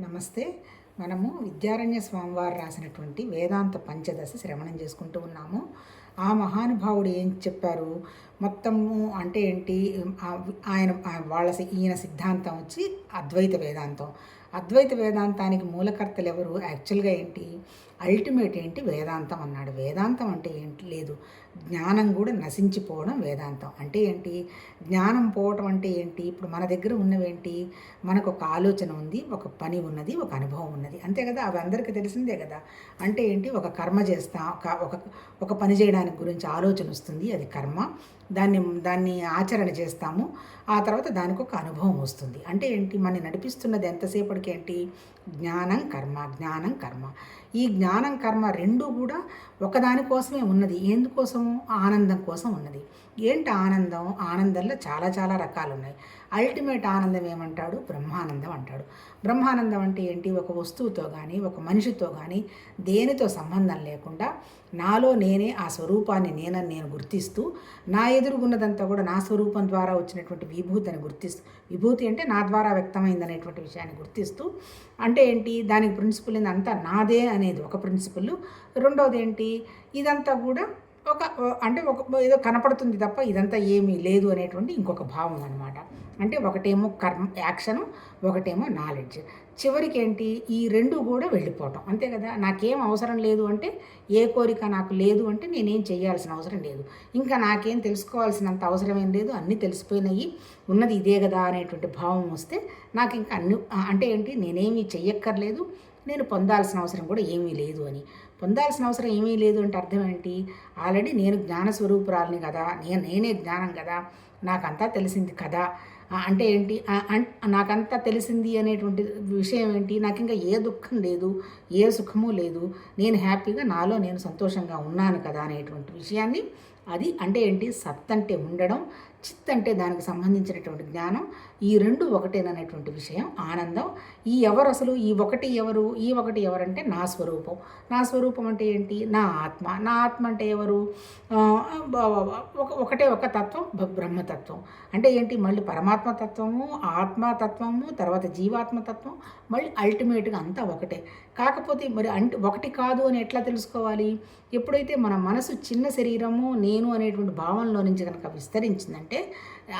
నమస్తే. మనము విద్యారణ్య స్వామివారు రాసినటువంటి వేదాంత పంచదశ శ్రవణం చేసుకుంటూ ఉన్నాము. ఆ మహానుభావుడు ఏం చెప్పారు? మొత్తము అంటే ఏంటి? ఆయన వాళ్ళ సి- ఈయన సిద్ధాంతం వచ్చి అద్వైత వేదాంతం. అద్వైత వేదాంతానికి మూలకర్తలు ఎవరు యాక్చువల్గా ఏంటి? అల్టిమేట్ ఏంటి? వేదాంతం అన్నాడు. వేదాంతం అంటే ఏంటి? లేదు. జ్ఞానం కూడా నశించిపోవడం వేదాంతం. అంటే ఏంటి? జ్ఞానం పోవటం అంటే ఏంటి? ఇప్పుడు మన దగ్గర ఉన్నవేంటి? మనకు ఒక ఆలోచన ఉంది ఒక పని ఉన్నది ఒక అనుభవం ఉన్నది. అంతే కదా? అవి అందరికీ తెలిసిందే కదా? అంటే ఏంటి? ఒక కర్మ చేస్తాం ఒక- ఒక ఒక పని చేయడానికి గురించి ఆలోచన వస్తుంది అది కర్మ. దాన్ని దాన్ని ఆచరణ చేస్తాము. ఆ తర్వాత దానికి ఒక అనుభవం వస్తుంది. అంటే ఏంటి? మన నడిపిస్తున్నది ఎంతసేపటికి ఏంటి? జ్ఞానం కర్మ జ్ఞానం కర్మ. ఈ జ్ఞానం కర్మ రెండు కూడా ఒకదానికోసమే ఉన్నది. ఎందుకోసము? ఆనందం కోసం ఉన్నది. ఏంటి ఆనందం? ఆనందంలో చాలా చాలా రకాలు ఉన్నాయి అల్టిమేట్ ఆనందం ఏమంటాడు? బ్రహ్మానందం అంటాడు. బ్రహ్మానందం అంటే ఏంటి? ఒక వస్తువుతో కానీ ఒక మనిషితో కానీ దేనితో సంబంధం లేకుండా నాలో నేనే ఆ స్వరూపాన్ని నేనని నేను గుర్తిస్తూ నా ఎదురుగున్నదంతా కూడా నా స్వరూపం ద్వారా వచ్చినటువంటి విభూతిని గుర్తిస్తూ విభూతి అంటే నా ద్వారా వ్యక్తమైందనేటువంటి విషయాన్ని గుర్తిస్తూ అంటే ఏంటి? దానికి ప్రిన్సిపల్ అంతా నాదే అనేది ఒక ప్రిన్సిపల్ రెండవది ఏంటి? ఇదంతా కూడా ఒక అంటే ఒక ఏదో కనపడుతుంది తప్ప ఇదంతా ఏమీ లేదు అనేటువంటి ఇంకొక భావం అనమాట అంటే ఒకటేమో కర్మ యాక్షను ఒకటేమో నాలెడ్జ్. చివరికి ఏంటి ఈ రెండు కూడా వెళ్ళిపోవటం. అంతే కదా? నాకేం అవసరం లేదు అంటే ఏ కోరిక నాకు లేదు అంటే నేనేం చేయాల్సిన అవసరం లేదు. ఇంకా నాకేం తెలుసుకోవాల్సినంత అవసరం ఏం లేదు అన్నీ తెలిసిపోయినాయి. ఉన్నది ఇదే కదా అనేటువంటి భావం వస్తే నాకు ఇంకా అన్ని అంటే ఏంటి? నేనేమీ చెయ్యక్కర్లేదు. నేను పొందాల్సిన అవసరం కూడా ఏమీ లేదు అని. పొందాల్సిన అవసరం ఏమీ లేదు అంటే అర్థం ఏంటి? ఆల్రెడీ నేను జ్ఞానస్వరూపురాలని కదా నేను నేనే జ్ఞానం కదా నాకంతా తెలిసింది కదా అంటే ఏంటి? అన్- నాకంతా తెలిసింది అనేటువంటి విషయం ఏంటి? నాకు ఇంకా ఏ దుఃఖం లేదు ఏ సుఖము లేదు. నేను హ్యాపీగా నాలో నేను సంతోషంగా ఉన్నాను కదా అనేటువంటి విషయాన్ని అది అంటే ఏంటి? సత్ అంటే ఉండడం చిత్ అంటే దానికి సంబంధించినటువంటి జ్ఞానం ఈ రెండు ఒకటేననేటువంటి విషయం ఆనందం. ఈ ఎవరు అసలు? ఈ ఒకటి ఎవరు? ఈ ఒకటి ఎవరంటే నా స్వరూపం. నా స్వరూపం అంటే ఏంటి? నా ఆత్మ. నా ఆత్మ అంటే ఎవరు? ఒక- ఒకటే ఒక తత్వం బ- బ్రహ్మతత్వం. అంటే ఏంటి? మళ్ళీ పరమాత్మ తత్వము ఆత్మతత్వము తర్వాత జీవాత్మతత్వం మళ్ళీ అల్టిమేట్గా అంతా ఒకటే. కాకపోతే మరి అంటే ఒకటి కాదు అని ఎట్లా తెలుసుకోవాలి? ఎప్పుడైతే మన మనసు చిన్న శరీరము నేను అనేటువంటి భావంలో నుంచి కనుక విస్తరించిందంటే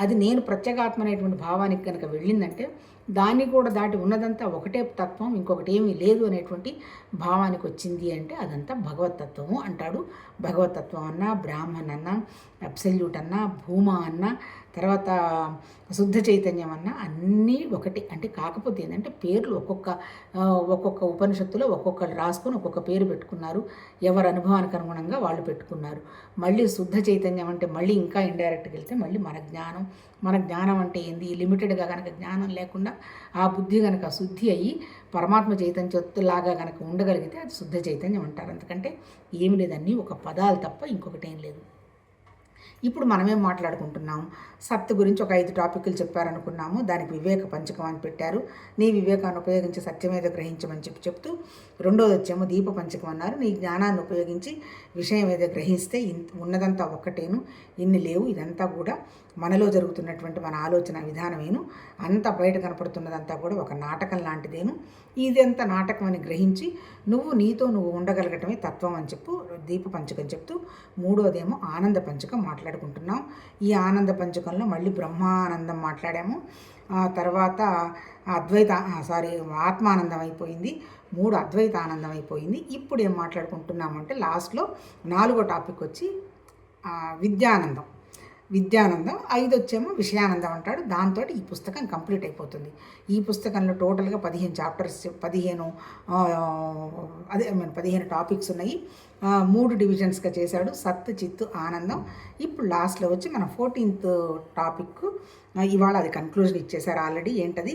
అది నేను ప్రత్యేగాత్మ అనేటువంటి భావానికి కనుక వెళ్ళిందంటే దాన్ని కూడా దాటి ఉన్నదంతా ఒకటే తత్వం ఇంకొకటి ఏమీ లేదు అనేటువంటి భావానికి వచ్చింది అంటే అదంతా భగవతత్వము అంటాడు. భగవతత్వం అన్నా బ్రాహ్మణ్ అన్నా అబ్సల్యూట్ అన్నా భూమా అన్నా తర్వాత శుద్ధ చైతన్యం అన్న అన్నీ ఒకటి. అంటే కాకపోతే ఏంటంటే పేర్లు ఒక్కొక్క ఒక్కొక్క ఉపనిషత్తులో ఒక్కొక్కరు రాసుకొని ఒక్కొక్క పేరు పెట్టుకున్నారు. ఎవరి అనుభవానికి అనుగుణంగా వాళ్ళు పెట్టుకున్నారు. మళ్ళీ శుద్ధ చైతన్యం అంటే మళ్ళీ ఇంకా ఇండైరెక్ట్గా వెళ్తే మళ్ళీ మన జ్ఞానం. మన జ్ఞానం అంటే ఏంది? లిమిటెడ్గా కనుక జ్ఞానం లేకుండా ఆ బుద్ధి కనుక శుద్ధి అయ్యి పరమాత్మ చైతన్యలాగా కనుక ఉండగలిగితే అది శుద్ధ చైతన్యం అంటారు. ఎందుకంటే ఏమి లేదన్నీ ఒక పదాలు తప్ప ఇంకొకటి ఏం లేదు. ఇప్పుడు మనమేం మాట్లాడుకుంటున్నాం. సత్తు గురించి ఒక ఐదు టాపిక్లు చెప్పారనుకున్నాము. దానికి వివేక పంచకం అని పెట్టారు. నీ వివేకాన్ని ఉపయోగించి సత్యమేదో గ్రహించమని చెప్పి చెప్తూ రెండోది వచ్చేమో దీప పంచకం అన్నారు. నీ జ్ఞానాన్ని ఉపయోగించి విషయం ఏదో గ్రహిస్తే ఇన్- ఉన్నదంతా ఒక్కటేను ఇన్ని లేవు ఇదంతా కూడా మనలో జరుగుతున్నటువంటి మన ఆలోచన విధానమేను అంత బయట కనపడుతున్నదంతా కూడా ఒక నాటకం లాంటిదేను. ఇదంతా నాటకం అని గ్రహించి నువ్వు నీతో నువ్వు ఉండగలగటమే తత్వం అని చెప్పు దీప పంచకం చెప్తూ మూడోదేమో ఆనంద పంచకం మాట్లాడుకుంటున్నాం. ఈ ఆనంద పంచకంలో మళ్ళీ బ్రహ్మానందం మాట్లాడాము. తర్వాత అద్వైత సారీ ఆత్మానందం అయిపోయింది మూడు అద్వైత ఆనందం అయిపోయింది ఇప్పుడు ఏం మాట్లాడుకుంటున్నామంటే లాస్ట్లో నాలుగో టాపిక్ వచ్చి విద్యానందం. విద్యానందం ఐదు వచ్చేమో విషయానందం అంటాడు. దాంతో ఈ పుస్తకం కంప్లీట్ అయిపోతుంది. ఈ పుస్తకంలో టోటల్గా పదిహేను చాప్టర్స్ పదిహేను అదే పదిహేను టాపిక్స్ ఉన్నాయి. మూడు డివిజన్స్గా చేశాడు. సత్ చిత్తు ఆనందం. ఇప్పుడు లాస్ట్లో వచ్చి మన ఫోర్టీన్త్ టాపిక్. ఇవాళ అది కన్క్లూజన్ ఇచ్చేశారు ఆల్రెడీ. ఏంటది?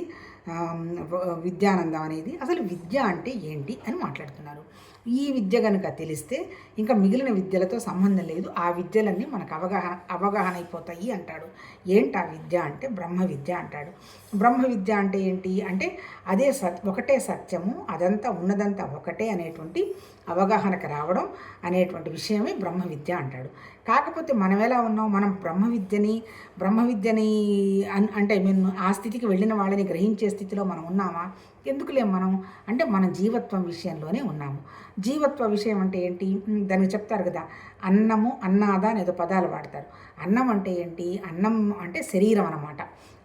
విద్యానందం అనేది. అసలు విద్య అంటే ఏంటి అని మాట్లాడుతున్నారు. ఈ విద్య కనుక తెలిస్తే ఇంకా మిగిలిన విద్యలతో సంబంధం లేదు. ఆ విద్యలన్నీ మనకు అవగాహన అవగాహన అయిపోతాయి అంటాడు. ఏంటి ఆ విద్య అంటే బ్రహ్మ విద్య అంటాడు. బ్రహ్మ విద్య అంటే ఏంటి? అంటే అదే సత్ ఒకటే సత్యము అదంతా ఉన్నదంతా ఒకటే అనేటువంటి అవగాహనకు రావడం అనేటువంటి విషయమే బ్రహ్మ విద్య అంటాడు. కాకపోతే మనం ఎలా ఉన్నాం? మనం బ్రహ్మ విద్యని బ్రహ్మ విద్యని అంటే మేము ఆ స్థితికి వెళ్ళిన వాళ్ళని గ్రహించే స్థితిలో మనం ఉన్నామా? ఎందుకులే మనం? అంటే మన జీవత్వం విషయంలోనే ఉన్నాము. జీవత్వ విషయం అంటే ఏంటి? దానికి చెప్తారు కదా అన్నము అన్నాద అనేదో పదాలు వాడతారు. అన్నం అంటే ఏంటి? అన్నం అంటే శరీరం అన్నమాట.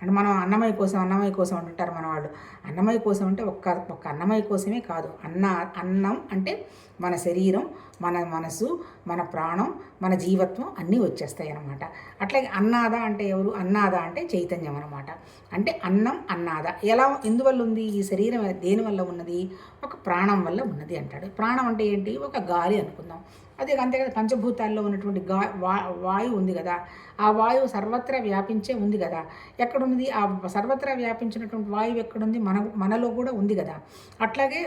అంటే మనం అన్నమయ్య కోసం అన్నమయ్య కోసం అంటుంటారు మన వాళ్ళు. అన్నమయ్య కోసం అంటే ఒక్క ఒక్క అన్నమయ్య కోసమే కాదు. అన్న అన్నం అంటే మన శరీరం మన మనసు మన ప్రాణం మన జీవత్వం అన్నీ వచ్చేస్తాయి అన్నమాట. అట్లాగే అన్నాద అంటే ఎవరు? అన్నాద అంటే చైతన్యం అనమాట అంటే అన్నం అన్నాద. ఎలా ఎందువల్ల ఉంది? ఈ శరీరం దేనివల్ల ఉన్నది? ఒక ప్రాణం వల్ల ఉన్నది అంటాడు. ప్రాణం అంటే ఏంటి? ఒక గాలి అనుకుందాం. అదే అంతే కదా పంచభూతాల్లో ఉన్నటువంటి గా వా వాయువు ఉంది కదా ఆ వాయువు సర్వత్రా వ్యాపించే ఉంది కదా. ఎక్కడున్నది ఆ సర్వత్రా వ్యాపించినటువంటి వాయువు ఎక్కడుంది? మన మనలో కూడా ఉంది కదా. అట్లాగే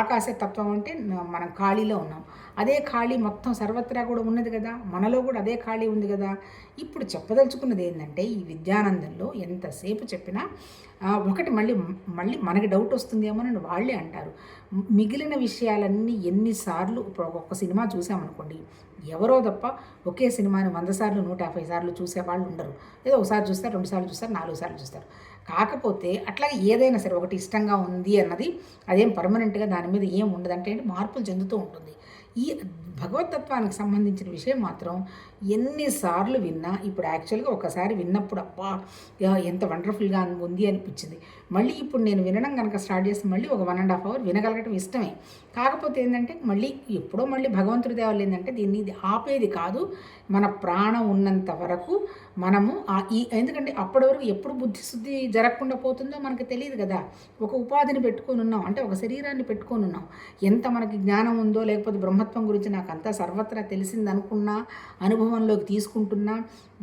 ఆకాశ తత్వం అంటే మనం ఖాళీలో ఉన్నాం. అదే ఖాళీ మొత్తం సర్వత్రా కూడా ఉన్నది కదా మనలో కూడా అదే ఖాళీ ఉంది కదా. ఇప్పుడు చెప్పదలుచుకున్నది ఏంటంటే ఈ విద్యానందంలో ఎంతసేపు చెప్పినా ఒకటి మళ్ళీ మళ్ళీ మనకి డౌట్ వస్తుందేమో అని వాళ్ళే అంటారు. మిగిలిన విషయాలన్నీ ఎన్నిసార్లు ఇప్పుడు ఒక్కొక్క సినిమా చూసామనుకోండి ఎవరో తప్ప ఒకే సినిమాని వంద సార్లు నూట యాభై సార్లు చూసే వాళ్ళు ఉండరు. ఏదో ఒకసారి చూస్తారు రెండు సార్లు చూస్తారు నాలుగు సార్లు చూస్తారు. కాకపోతే అట్లాగే ఏదైనా సరే ఒకటి ఇష్టంగా ఉంది అన్నది అదేం పర్మనెంట్గా దాని మీద ఏం ఉండదు అంటే మార్పులు చెందుతూ ఉంటుంది. ఈ భగవతత్వానికి సంబంధించిన విషయం మాత్రం ఎన్నిసార్లు విన్నా ఇప్పుడు యాక్చువల్గా ఒకసారి విన్నప్పుడు అబ్బా ఎంత వండర్ఫుల్గా ఉంది అనిపించింది. మళ్ళీ ఇప్పుడు నేను వినడం కనుక స్టార్ట్ చేసి మళ్ళీ ఒక వన్ అండ్ హాఫ్ అవర్ వినగలగటం ఇష్టమే. కాకపోతే ఏంటంటే మళ్ళీ ఎప్పుడో మళ్ళీ భగవంతుడి దేవాలి ఏంటంటే దీన్ని ఇది ఆపేది కాదు. మన ప్రాణం ఉన్నంత వరకు మనము ఈ ఎందుకంటే అప్పటి వరకు ఎప్పుడు బుద్ధి శుద్ధి జరగకుండా పోతుందో మనకు తెలియదు కదా. ఒక ఉపాధిని పెట్టుకొని ఉన్నాం అంటే ఒక శరీరాన్ని పెట్టుకొని ఉన్నాం. ఎంత మనకి జ్ఞానం ఉందో లేకపోతే బ్రహ్మ బ్రహ్మత్వం గురించి నాకు అంతా సర్వత్రా తెలిసిందనుకున్నా అనుభవంలోకి తీసుకుంటున్నా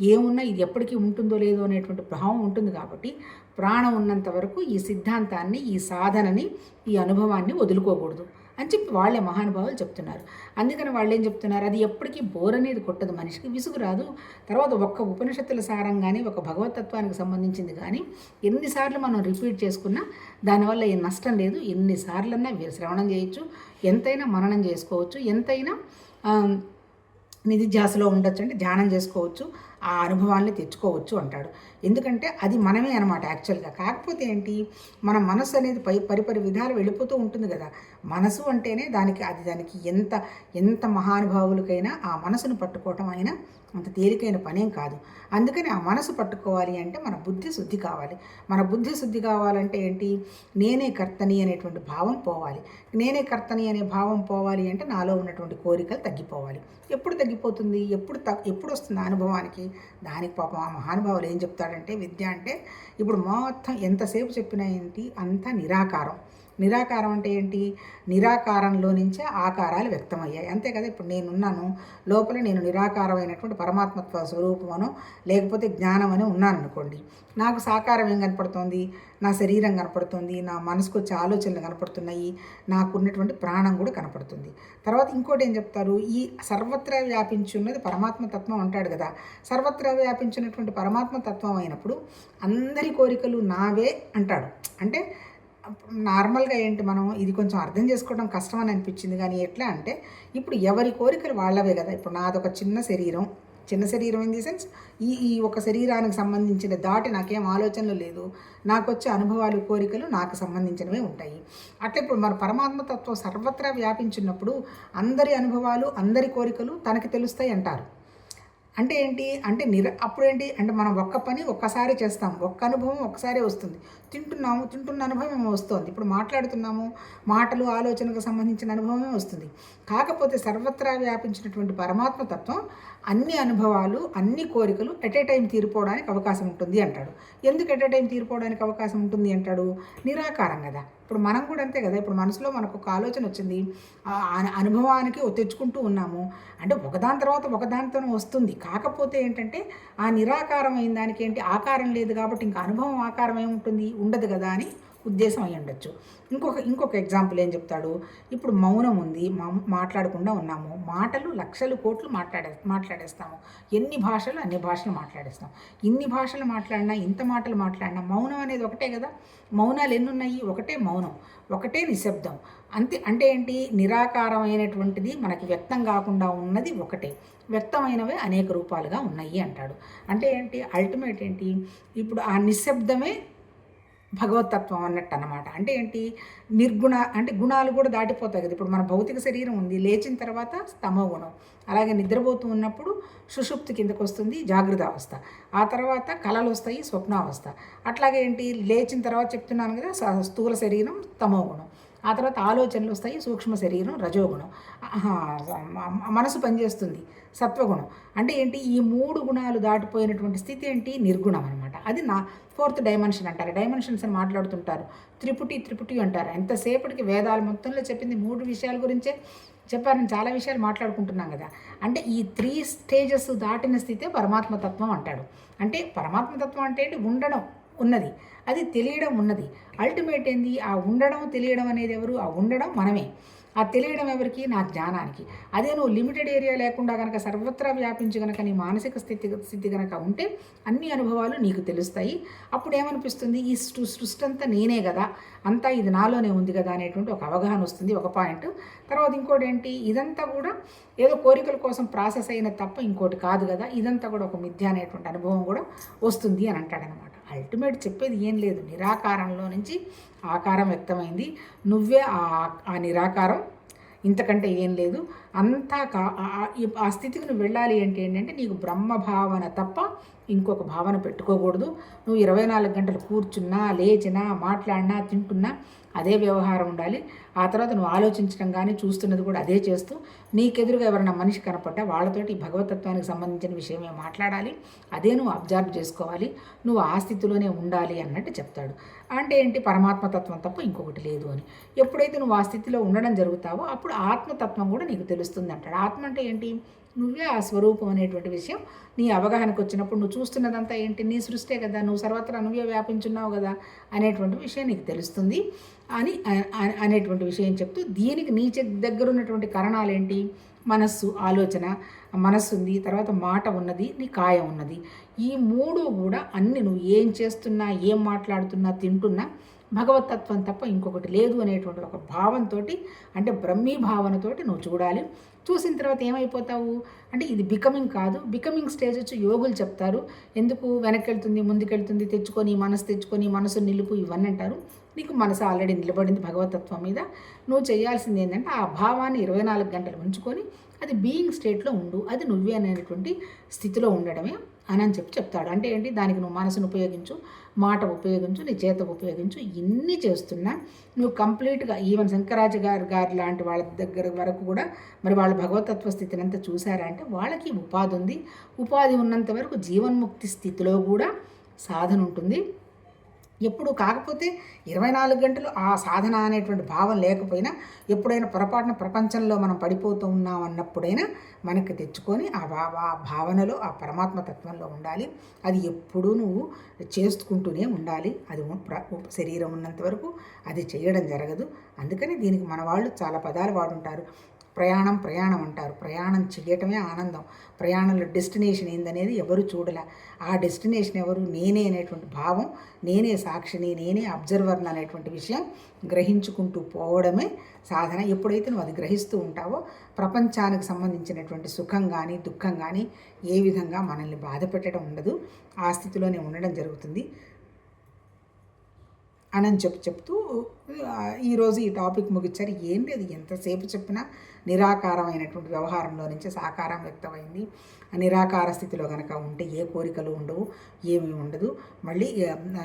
ఏమున్నా ఇది ఎప్పటికీ ఉంటుందో లేదో అనేటువంటి భావం ఉంటుంది కాబట్టి ప్రాణం ఉన్నంత వరకు ఈ సిద్ధాంతాన్ని ఈ సాధనని ఈ అనుభవాన్ని వదులుకోకూడదు. అని చెప్పి వాళ్ళే మహానుభావులు చెప్తున్నారు. అందుకని వాళ్ళు ఏం చెప్తున్నారు? అది ఎప్పటికీ బోర్ అనేది కొట్టదు. మనిషికి విసుగు రాదు. తర్వాత ఒక్క ఉపనిషత్తుల సారం కానీ ఒక భగవతత్వానికి సంబంధించింది కానీ ఎన్నిసార్లు మనం రిపీట్ చేసుకున్నా దానివల్ల ఏ నష్టం లేదు. ఎన్నిసార్లన్నా శ్రవణం చేయొచ్చు. ఎంతైనా మననం చేసుకోవచ్చు. ఎంతైనా నిధిధ్యాసలో ఉండొచ్చు అంటే ధ్యానం చేసుకోవచ్చు ఆ అనుభవాల్ని తెచ్చుకోవచ్చు అంటాడు. ఎందుకంటే అది మనమే అనమాట యాక్చువల్గా కాకపోతే ఏంటి? మన మనసు అనేది పై పరిపరి విధాలు వెళ్ళిపోతూ ఉంటుంది కదా. మనసు అంటేనే దానికి అది దానికి ఎంత ఎంత మహానుభావులకైనా ఆ మనసును పట్టుకోవటం అయినా అంత తేలికైన పనేం కాదు. అందుకని ఆ మనసు పట్టుకోవాలి అంటే మన బుద్ధి శుద్ధి కావాలి. మన బుద్ధి శుద్ధి కావాలంటే ఏంటి? నేనే కర్తని అనేటువంటి భావం పోవాలి. నేనే కర్తని అనే భావం పోవాలి అంటే నాలో ఉన్నటువంటి కోరికలు తగ్గిపోవాలి. ఎప్పుడు తగ్గిపోతుంది? ఎప్పుడు త ఎప్పుడు వస్తుంది అనుభవానికి? దానికి పాపం ఆ మహానుభావులు ఏం చెప్తాడంటే విద్య అంటే ఇప్పుడు మొత్తం ఎంతసేపు చెప్పినా ఏంటి? అంతా నిరాకారం. నిరాకారం అంటే ఏంటి? నిరాకారంలో నుంచే ఆకారాలు వ్యక్తమయ్యాయి. అంతే కదా? ఇప్పుడు నేనున్నాను లోపల నేను నిరాకారమైనటువంటి పరమాత్మత్వ స్వరూపమనో లేకపోతే జ్ఞానం అని ఉన్నాను అనుకోండి నాకు సాకారం ఏం కనపడుతోంది? నా శరీరం కనపడుతుంది నా మనసుకు వచ్చే ఆలోచనలు కనపడుతున్నాయి నాకున్నటువంటి ప్రాణం కూడా కనపడుతుంది. తర్వాత ఇంకోటి ఏం చెప్తారు? ఈ సర్వత్రా వ్యాపించి ఉన్నది పరమాత్మ తత్వం అంటాడు కదా. సర్వత్రా వ్యాపించినటువంటి పరమాత్మ తత్వం అయినప్పుడు అందరి కోరికలు నావే అంటాడు. అంటే నార్మల్గా ఏంటి మనం ఇది కొంచెం అర్థం చేసుకోవడం కష్టం అని అనిపించింది. కానీ ఎట్లా అంటే ఇప్పుడు ఎవరి కోరికలు వాళ్ళవే కదా. ఇప్పుడు నాదొక చిన్న శరీరం. చిన్న శరీరం ఇన్ ది సెన్స్ ఈ ఈ ఒక శరీరానికి సంబంధించిన దాటి నాకేం ఆలోచనలు లేదు. నాకు వచ్చే అనుభవాలు కోరికలు నాకు సంబంధించినవే ఉంటాయి. అట్లా ఇప్పుడు మన పరమాత్మతత్వం సర్వత్రా వ్యాపించినప్పుడు అందరి అనుభవాలు అందరి కోరికలు తనకి తెలుస్తాయి అంటారు. అంటే ఏంటి? అంటే నిర అప్పుడు ఏంటి అంటే మనం ఒక్క పని ఒక్కసారి చేస్తాం. ఒక్క అనుభవం ఒక్కసారి వస్తుంది. తింటున్నాము తింటున్న అనుభవం వస్తుంది. ఇప్పుడు మాట్లాడుతున్నాము మాటలు ఆలోచనకు సంబంధించిన అనుభవమే వస్తుంది. కాకపోతే సర్వత్రా వ్యాపించినటువంటి పరమాత్మ తత్వం అన్ని అనుభవాలు అన్ని కోరికలు ఎట్ ఏ టైం తీరిపోవడానికి అవకాశం ఉంటుంది అంటాడు. ఎందుకు ఎట్ ఏ టైం తీరిపోవడానికి అవకాశం ఉంటుంది అంటాడు? నిరాకారం కదా. ఇప్పుడు మనం కూడా అంతే కదా. ఇప్పుడు మనసులో మనకు ఒక ఆలోచన వచ్చింది. ఆ అనుభవానికి తెచ్చుకుంటూ ఉన్నాము. అంటే ఒకదాని తర్వాత ఒకదానితో వస్తుంది. కాకపోతే ఏంటంటే ఆ నిరాకారమైన దానికి ఏంటి? ఆకారం లేదు కాబట్టి ఇంకా అనుభవం ఆకారం ఏముంటుంది ఉండదు కదా అని ఉద్దేశం అయి ఉండొచ్చు. ఇంకొక ఇంకొక ఎగ్జాంపుల్ ఏం చెప్తాడు? ఇప్పుడు మౌనం ఉంది మాట్లాడకుండా ఉన్నాము. మాటలు లక్షలు కోట్లు మాట్లాడే మాట్లాడేస్తాము. ఎన్ని భాషలు అన్ని భాషలు మాట్లాడేస్తాం. ఇన్ని భాషలు మాట్లాడినా ఇంత మాటలు మాట్లాడినా మౌనం అనేది ఒకటే కదా? మౌనాలు ఎన్ని ఉన్నాయి ఒకటే మౌనం ఒకటే నిశ్శబ్దం. అంతే అంటే ఏంటి? నిరాకారమైనటువంటిది మనకి వ్యక్తం కాకుండా ఉన్నది ఒకటే. వ్యక్తమైనవే అనేక రూపాలుగా ఉన్నాయి అంటాడు. అంటే ఏంటి? అల్టిమేట్ ఏంటి? ఇప్పుడు ఆ నిశ్శబ్దమే భగవతత్వం అన్నట్టు అనమాట అంటే ఏంటి? నిర్గుణ అంటే గుణాలు కూడా దాటిపోతాయి కదా. ఇప్పుడు మన భౌతిక శరీరం ఉంది లేచిన తర్వాత స్తమ గుణం అలాగే నిద్రపోతూ ఉన్నప్పుడు సుషుప్తి కిందకు వస్తుంది జాగ్రత్త అవస్థ. ఆ తర్వాత కళలు వస్తాయి స్వప్నావస్థ. అట్లాగే ఏంటి? లేచిన తర్వాత చెప్తున్నాను కదా స్థూల శరీరం తమో గుణం ఆ తర్వాత ఆలోచనలు వస్తాయి సూక్ష్మ శరీరం రజోగుణం. మనసు పనిచేస్తుంది సత్వగుణం. అంటే ఏంటి ఈ మూడు గుణాలు దాటిపోయినటువంటి స్థితి ఏంటి? నిర్గుణం అనమాట అది నా ఫోర్త్ డైమెన్షన్ అంటారు. డైమెన్షన్స్ అని మాట్లాడుతుంటారు. త్రిపుటి త్రిపుటి అంటారు. ఎంతసేపటికి వేదాలు మొత్తంలో చెప్పింది మూడు విషయాల గురించే చెప్పారని చాలా విషయాలు మాట్లాడుకుంటున్నాం కదా. అంటే ఈ త్రీ స్టేజెస్ దాటిన స్థితే పరమాత్మతత్వం అంటాడు. అంటే పరమాత్మతత్వం అంటే ఏంటి? ఉండడం. ఉన్నది. అది తెలియడం ఉన్నది. అల్టిమేట్ ఏంది? ఆ ఉండడం తెలియడం అనేది ఎవరు? ఆ ఉండడం మనమే. ఆ తెలియడం ఎవరికి? నా జ్ఞానానికి. అదే నువ్వు లిమిటెడ్ ఏరియా లేకుండా కనుక సర్వత్రా వ్యాపించి కనుక నీ మానసిక స్థితి స్థితి కనుక ఉంటే అన్ని అనుభవాలు నీకు తెలుస్తాయి. అప్పుడు ఏమనిపిస్తుంది? ఈ సృ సృష్టి అంతా నేనే కదా. అంతా ఇది నాలోనే ఉంది కదా అనేటువంటి ఒక అవగాహన వస్తుంది ఒక పాయింట్ తర్వాత ఇంకోటి ఏంటి ఇదంతా కూడా ఏదో కోరికల కోసం ప్రాసెస్ అయిన తప్ప ఇంకోటి కాదు కదా. ఇదంతా కూడా ఒక మిథ్య అనేటువంటి అనుభవం కూడా వస్తుంది అని అంటాడనమాట. అల్టిమేట్ చెప్పేది ఏం లేదు. నిరాకారంలో నుంచి ఆకారం వ్యక్తమైంది. నువ్వే ఆ ఆ నిరాకారం. ఇంతకంటే ఏం లేదు. అంతా కా ఆ- స్థితికి నువ్వు వెళ్ళాలి అంటే ఏంటంటే నీకు బ్రహ్మ భావన తప్ప ఇంకొక భావన పెట్టుకోకూడదు. నువ్వు ఇరవై నాలుగు గంటలు కూర్చున్నా లేచినా మాట్లాడినా తింటున్నా అదే వ్యవహారం ఉండాలి. ఆ తర్వాత నువ్వు ఆలోచించడం కానీ చూస్తున్నది కూడా అదే చేస్తూ నీకెదురుగా ఎవరైనా మనిషి కనపడ్డా వాళ్ళతోటి ఈ భగవతత్వానికి సంబంధించిన విషయమే మాట్లాడాలి? అదే నువ్వు అబ్జర్వ్ చేసుకోవాలి. నువ్వు ఆ స్థితిలోనే ఉండాలి అన్నట్టు చెప్తాడు. అంటే ఏంటి? పరమాత్మతత్వం తప్ప ఇంకొకటి లేదు అని. ఎప్పుడైతే నువ్వు ఆ స్థితిలో ఉండడం జరుగుతావో అప్పుడు ఆత్మతత్వం కూడా నీకు తెలుస్తుంది అంటాడు. ఆత్మ అంటే ఏంటి? నువ్వే ఆ స్వరూపం అనేటువంటి విషయం నీ అవగాహనకు వచ్చినప్పుడు నువ్వు చూస్తున్నదంతా ఏంటి? నీ సృష్టే కదా నువ్వు సర్వత్రా నువ్వే వ్యాపించున్నావు కదా అనేటువంటి విషయం నీకు తెలుస్తుంది. అని అనేటువంటి విషయం చెప్తూ దీనికి నీ దగ్గర ఉన్నటువంటి కారణాలు ఏంటి? మనస్సు ఆలోచన మనస్సు ఉంది తర్వాత మాట ఉన్నది నీ కాయం ఉన్నది. ఈ మూడు కూడా అన్ని నువ్వు ఏం చేస్తున్నా ఏం మాట్లాడుతున్నా తింటున్నా భగవతత్వం తప్ప ఇంకొకటి లేదు అనేటువంటి ఒక భావంతో అంటే బ్రహ్మీ భావనతోటి నువ్వు చూడాలి. చూసిన తర్వాత ఏమైపోతావు? అంటే ఇది బికమింగ్ కాదు. బికమింగ్ స్టేజ్ వచ్చి యోగులు చెప్తారు. ఎందుకు? వెనకెళ్తుంది ముందుకెళ్తుంది తెచ్చుకొని మనసు తెచ్చుకొని మనసు నిలుపు ఇవన్నీ అంటారు. నీకు మనసు ఆల్రెడీ నిలబడింది భగవతత్వం మీద. నువ్వు చేయాల్సింది ఏంటంటే ఆ భావాన్ని ఇరవై నాలుగు గంటలు ఉంచుకొని అది బీయింగ్ స్టేట్లో ఉండు అది నువ్వే అనేటువంటి స్థితిలో ఉండడమే అని అని చెప్పి చెప్తాడు. అంటే ఏంటి? దానికి నువ్వు మనసును ఉపయోగించు మాట ఉపయోగించు నీ చేత ఉపయోగించు ఇన్ని చేస్తున్నా నువ్వు కంప్లీట్గా ఈవెన్ శంకరాజు గారు గారు లాంటి వాళ్ళ దగ్గర వరకు కూడా మరి వాళ్ళ భగవతత్వ స్థితిని అంతా చూసారా అంటే వాళ్ళకి ఉపాధి ఉంది. ఉపాధి ఉన్నంత వరకు జీవన్ముక్తి స్థితిలో కూడా సాధన ఉంటుంది. ఎప్పుడు కాకపోతే ఇరవై నాలుగు గంటలు ఆ సాధన అనేటువంటి భావం లేకపోయినా ఎప్పుడైనా పొరపాటున ప్రపంచంలో మనం పడిపోతూ ఉన్నాం అన్నప్పుడైనా మనకి తెచ్చుకొని ఆ భావ ఆ భావనలో ఆ పరమాత్మ తత్వంలో ఉండాలి. అది ఎప్పుడూ నువ్వు చేసుకుంటూనే ఉండాలి. అది ప్ర- శరీరం ఉన్నంత వరకు అది చేయడం జరగదు. అందుకని దీనికి మన వాళ్ళు చాలా పదాలు వాడుంటారు. ప్రయాణం ప్రయాణం అంటారు. ప్రయాణం చేయటమే ఆనందం. ప్రయాణంలో డెస్టినేషన్ ఏందనేది ఎవరు చూడలే. ఆ డెస్టినేషన్ ఎవరు? నేనే అనేటువంటి భావం నేనే సాక్షిని నేనే అబ్జర్వర్ని అనేటువంటి విషయం గ్రహించుకుంటూ పోవడమే సాధన. ఎప్పుడైతే నువ్వు అది గ్రహిస్తూ ఉంటావో ప్రపంచానికి సంబంధించినటువంటి సుఖం కానీ దుఃఖం కానీ ఏ విధంగా మనల్ని బాధ పెట్టడం ఉండదు. ఆ స్థితిలోనే ఉండడం జరుగుతుంది. అని చెప్పి చెప్తూ ఈరోజు ఈ టాపిక్ ముగించారు ఏం లేదు ఎంతసేపు చెప్పినా నిరాకారమైనటువంటి వ్యవహారంలో నుంచి సాకారం వ్యక్తమైంది. నిరాకార స్థితిలో కనుక ఉంటే ఏ కోరికలు ఉండవు ఏమీ ఉండదు. మళ్ళీ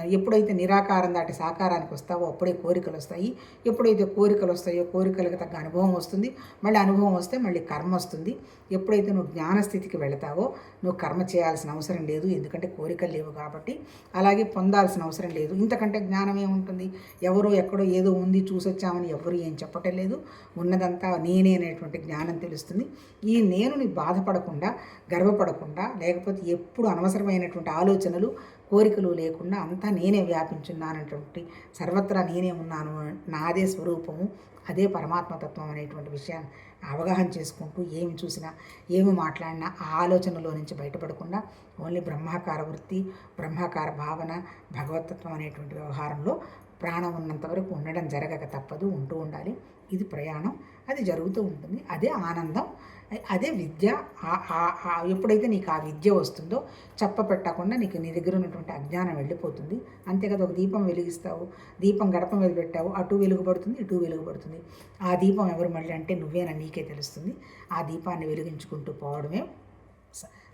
ఎప్పుడైతే నిరాకారం దాటి సాకారానికి వస్తావో అప్పుడే కోరికలు వస్తాయి. ఎప్పుడైతే కోరికలు వస్తాయో కోరికలకు తగ్గ అనుభవం వస్తుంది. మళ్ళీ అనుభవం వస్తే మళ్ళీ కర్మ వస్తుంది. ఎప్పుడైతే నువ్వు జ్ఞానస్థితికి వెళతావో నువ్వు కర్మ చేయాల్సిన అవసరం లేదు. ఎందుకంటే కోరికలు లేవు కాబట్టి. అలాగే పొందాల్సిన అవసరం లేదు. ఇంతకంటే జ్ఞానం ఏముంటుంది? ఎవరో ఎక్కడో ఏదో ఉంది చూసొచ్చామని ఎవరు ఏం చెప్పటం లేదు. ఉన్నదంతా నేనే అనేటువంటి జ్ఞానం తెలుస్తుంది. ఈ నేనుని బాధపడకుండా గర్వపడకుండా లేకపోతే ఎప్పుడు అనవసరమైనటువంటి ఆలోచనలు కోరికలు లేకుండా అంతా నేనే వ్యాపించున్నానటువంటి సర్వత్రా నేనే ఉన్నాను నాదే స్వరూపము అదే పరమాత్మతత్వం అనేటువంటి విషయాన్ని అవగాహన చేసుకుంటూ ఏమి చూసినా ఏమి మాట్లాడినా ఆ ఆలోచనలో నుంచి బయటపడకుండా ఓన్లీ బ్రహ్మాకార వృత్తి బ్రహ్మాకార భావన భగవతత్వం అనేటువంటి వ్యవహారంలో ప్రాణం ఉన్నంత వరకు ఉండడం జరగక తప్పదు ఉంటూ ఉండాలి. ఇది ప్రయాణం అది జరుగుతూ ఉంటుంది. అదే ఆనందం అదే విద్య. ఎప్పుడైతే నీకు ఆ విద్య వస్తుందో చెప్ప పెట్టకుండా నీకు నీ దగ్గర ఉన్నటువంటి అజ్ఞానం వెళ్ళిపోతుంది. అంతే కదా ఒక దీపం వెలిగిస్తావు దీపం గడప మీద పెట్టావు అటు వెలుగుపడుతుంది ఇటు వెలుగుపడుతుంది. ఆ దీపం ఎవరు మళ్ళీ అంటే నువ్వేనా నీకే తెలుస్తుంది. ఆ దీపాన్ని వెలిగించుకుంటూ పోవడమే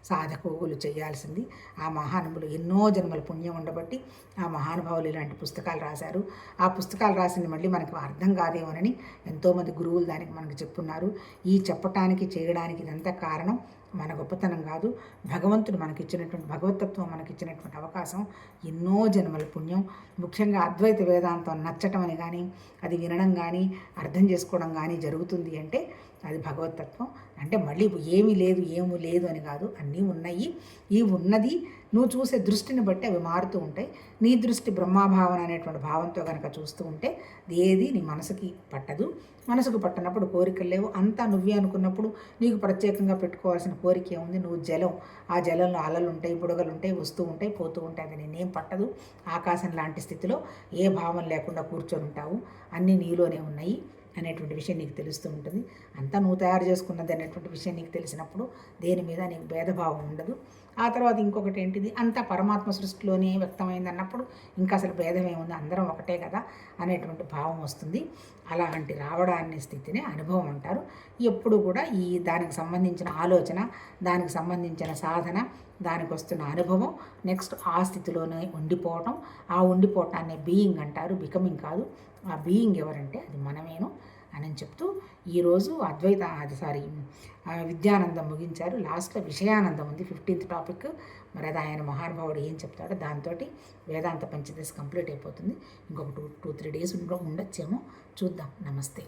స- సాధకులు చేయాల్సింది. ఆ మహానుభులు ఎన్నో జన్మల పుణ్యం ఉండబట్టి ఆ మహానుభావులు ఇలాంటి పుస్తకాలు రాశారు. ఆ పుస్తకాలు రాసింది మళ్ళీ మనకు అర్థం కాదేమోనని ఎంతోమంది గురువులు దానికి మనకు చెప్పున్నారు. ఈ చెప్పటానికి చేయడానికి ఇదంతా కారణం మన గొప్పతనం కాదు. భగవంతుడు మనకిచ్చినటువంటి భగవతత్వం మనకిచ్చినటువంటి అవకాశం ఎన్నో జన్మల పుణ్యం. ముఖ్యంగా అద్వైత వేదాంతం నచ్చటం అని కానీ అది వినడం కానీ అర్థం చేసుకోవడం కానీ జరుగుతుంది అంటే అది భగవతత్వం. అంటే మళ్ళీ ఏమీ లేదు ఏమీ లేదు అని కాదు. అన్నీ ఉన్నాయి. ఈ ఉన్నది నువ్వు చూసే దృష్టిని బట్టి అవి మారుతూ ఉంటాయి. నీ దృష్టి బ్రహ్మాభావన అనేటువంటి భావంతో కనుక చూస్తూ ఉంటే ఏది నీ మనసుకి పట్టదు. మనసుకు పట్టనప్పుడు కోరికలు లేవు. అంతా నువ్వే అనుకున్నప్పుడు నీకు ప్రత్యేకంగా పెట్టుకోవాల్సిన కోరిక ఏముంది? నువ్వు జలం. ఆ జలంలో అలలు ఉంటాయి బుడగలు ఉంటాయి వస్తూ ఉంటాయి పోతూ ఉంటాయి. అది నేనేం పట్టదు. ఆకాశం లాంటి స్థితిలో ఏ భావం లేకుండా కూర్చొని ఉంటావు. అన్నీ నీలోనే ఉన్నాయి. అనేటువంటి విషయం నీకు తెలుస్తూ ఉంటుంది. అంతా నువ్వు తయారు చేసుకున్నది అనేటువంటి విషయం నీకు తెలిసినప్పుడు దేని మీద నీకు భేదభావం ఉండదు. ఆ తర్వాత ఇంకొకటి ఏంటిది? అంతా పరమాత్మ సృష్టిలోనే వ్యక్తమైంది అన్నప్పుడు ఇంకా అసలు భేదమేముంది అందరం ఒకటే కదా అనేటువంటి భావం వస్తుంది. అలాంటి రావడాన్ని స్థితిని అనుభవం అంటారు. ఎప్పుడు కూడా ఈ దానికి సంబంధించిన ఆలోచన దానికి సంబంధించిన సాధన దానికి వస్తున్న అనుభవం నెక్స్ట్ ఆ స్థితిలోనే ఉండిపోవటం. ఆ ఉండిపోవటాన్ని బీయింగ్ అంటారు. బికమింగ్ కాదు. ఆ బీయింగ్ ఎవరంటే అది మనమేను. అని చెప్తూ ఈరోజు అద్వైత అది సారీ విద్యానందం ముగించారు. లాస్ట్లో విషయానందం ఉంది. Fifteenth topic. మరి అది ఆయన మహానుభావుడు ఏం చెప్తాడో దాంతో వేదాంత పంచదశ కంప్లీట్ అయిపోతుంది. ఇంకొక టూ టూ త్రీ డేస్ ఉండొచ్చేమో. చూద్దాం. నమస్తే.